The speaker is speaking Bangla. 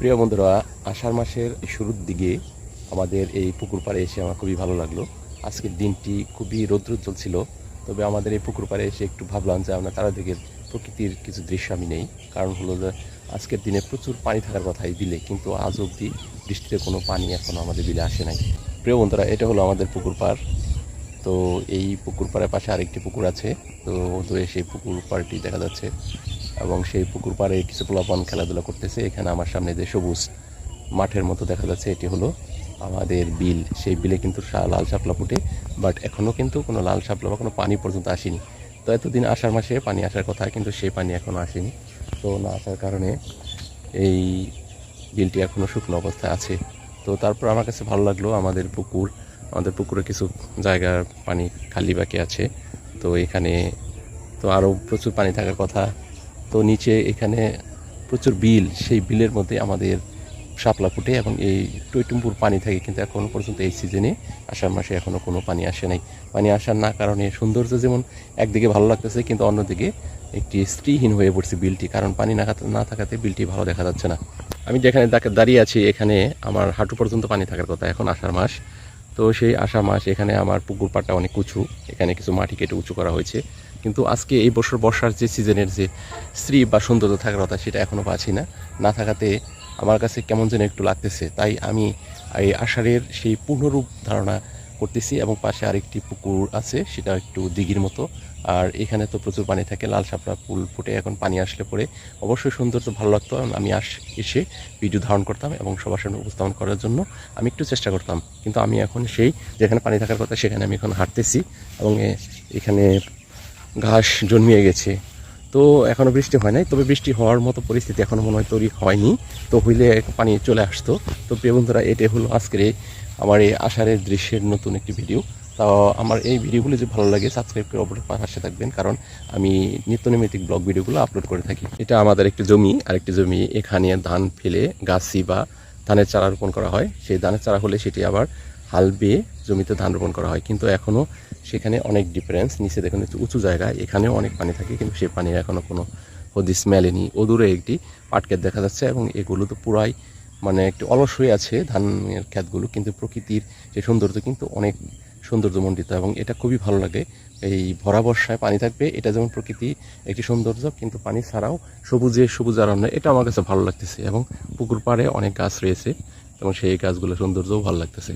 প্রিয় বন্ধুরা, আষাঢ় মাসের শুরুর দিকে আমাদের এই পুকুর পাড়ে এসে আমার খুবই ভালো লাগল। আজকের দিনটি খুবই রৌদ্রোজ্জ্বল ছিল, তবে আমাদের এই পুকুর পাড়ে এসে একটু ভাবলাম যে আমরা তারা দিকের প্রকৃতির কিছু দৃশ্য আমি নেই। কারণ হলো যে, আজকের দিনে প্রচুর পানি থাকার কথা এই বিলে কিন্তু আজ অবধি বৃষ্টিতে কোনো পানি এখনও আমাদের বিলে আসে নাই। প্রিয় বন্ধুরা, এটা হলো আমাদের পুকুর পাড়। তো এই পুকুর পাড়ের পাশে আরেকটি পুকুর আছে, তো দূরে সেই পুকুর পাড়টি দেখা যাচ্ছে। এবং সেই পুকুর পাড়ে কিছু পোলাপান খেলাধুলা করতেছে। এখানে আমার সামনে যে সবুজ মাঠের মতো দেখা যাচ্ছে, এটি হলো আমাদের বিল। সেই বিলে কিন্তু লাল শাপলা ফুটে, বাট এখনও কিন্তু কোনো লাল শাপলা বা কোনো পানি পর্যন্ত আসেনি। তো এতদিন আষাঢ় মাসে পানি আসার কথা, কিন্তু সেই পানি এখনও আসেনি। তো না আসার কারণে এই বিলটি এখনও শুকনো অবস্থায় আছে। তো তারপর আমার কাছে ভালো লাগল আমাদের পুকুর। আমাদের পুকুরে কিছু জায়গার পানি খালি বাকি আছে। তো এখানে তো আরও প্রচুর পানি থাকার কথা। তো নিচে এখানে প্রচুর বিল, সেই বিলের মধ্যে আমাদের শাপলা ফুটে এখন এই টইটুম্বুর পানি থাকে কিন্তু এখন পর্যন্ত এই সিজনে আষাঢ় মাসে এখনও কোনো পানি আসে নাই। পানি আসার না কারণে সৌন্দর্য যেমন একদিকে ভালো লাগতেছে, কিন্তু অন্যদিকে একটি স্ত্রীহীন হয়ে পড়ছে বিলটি, কারণ পানি না না থাকাতে বিলটি ভালো দেখা যাচ্ছে না। আমি যেখানে দাঁড়িয়ে আছি, এখানে আমার হাঁটু পর্যন্ত পানি থাকার কথা, এখন আষাঢ় মাস। তো সেই আষাঢ় মাস, এখানে আমার পুকুর পাড়টা অনেক উঁচু, এখানে কিছু মাটি কেটে উঁচু করা হয়েছে। কিন্তু আজকে এই বছর বর্ষার যে সিজনের যে স্ত্রী বা সৌন্দর্য থাকার কথা সেটা এখনও পাচ্ছি না। না থাকাতে আমার কাছে কেমন যেন একটু লাগতেছে। তাই আমি এই আষাঢ়ের সেই পূর্ণরূপ ধারণা করতেছি এবং পাশে আরেকটি পুকুর আছে, সেটা একটু দিঘির মতো। আর এখানে তো প্রচুর পানি থাকে, লাল সাপড়া ফুল ফুটে এখন পানি আসলে পরে অবশ্যই সৌন্দর্য ভালো লাগতো। আমি আস এসে ভিডিও ধারণ করতাম এবং সবার সামনে উপস্থাপন করার জন্য আমি একটু চেষ্টা করতাম। কিন্তু আমি এখন সেই যেখানে পানি থাকার কথা সেখানে আমি এখন হাঁটতেছি এবং এখানে ঘাস জন্মিয়ে গেছে। তো এখনও বৃষ্টি হয় নাই, তবে বৃষ্টি হওয়ার মতো পরিস্থিতি এখনও মনে হয় তৈরি হয়নি। তো হইলে পানি চলে আসতো। তো প্রিয় বন্ধুরা, এটাই হলো আজকের আমার এই আষাঢ়ের দৃশ্যের নতুন একটি ভিডিও। তো আমার এই ভিডিওগুলো যদি ভালো লাগে সাবস্ক্রাইব করে অপর পাশে থাকবেন, কারণ আমি নিত্য নৈমিত্তিক ব্লগ ভিডিওগুলো আপলোড করে থাকি। এটা আমাদের একটি জমি, আরেকটি জমি এখানে ধান ফেলে, গাছি বা ধানের চারা রোপণ করা হয়। সেই ধানের চারা হলে সেটি আবার হাল বেয়ে জমিতে ধান রোপণ করা হয়। কিন্তু এখনও সেখানে অনেক ডিফারেন্স নিচে দেখুন উঁচু জায়গা, এখানেও অনেক পানি থাকে, কিন্তু সেই পানির এখনও কোনো হদিস মেলেনি। অদূরে একটি পাটক্ষেত দেখা যাচ্ছে এবং এগুলো তো পুরাই মানে একটু অলস হয়ে আছে ধানের ক্ষেতগুলো, কিন্তু প্রকৃতির যে সৌন্দর্য কিন্তু অনেক সৌন্দর্যমণ্ডিত এবং এটা খুবই ভালো লাগে। এই ভরা বর্ষায় পানি থাকবে, এটা যেমন প্রকৃতি একটি সৌন্দর্য, কিন্তু পানি ছাড়াও সবুজে সবুজ আরণ্য, এটা আমার কাছে ভালো লাগতেছে এবং পুকুর পাড়ে অনেক গাছ রয়েছে এবং সেই গাছগুলো সৌন্দর্যও ভালো লাগতেছে।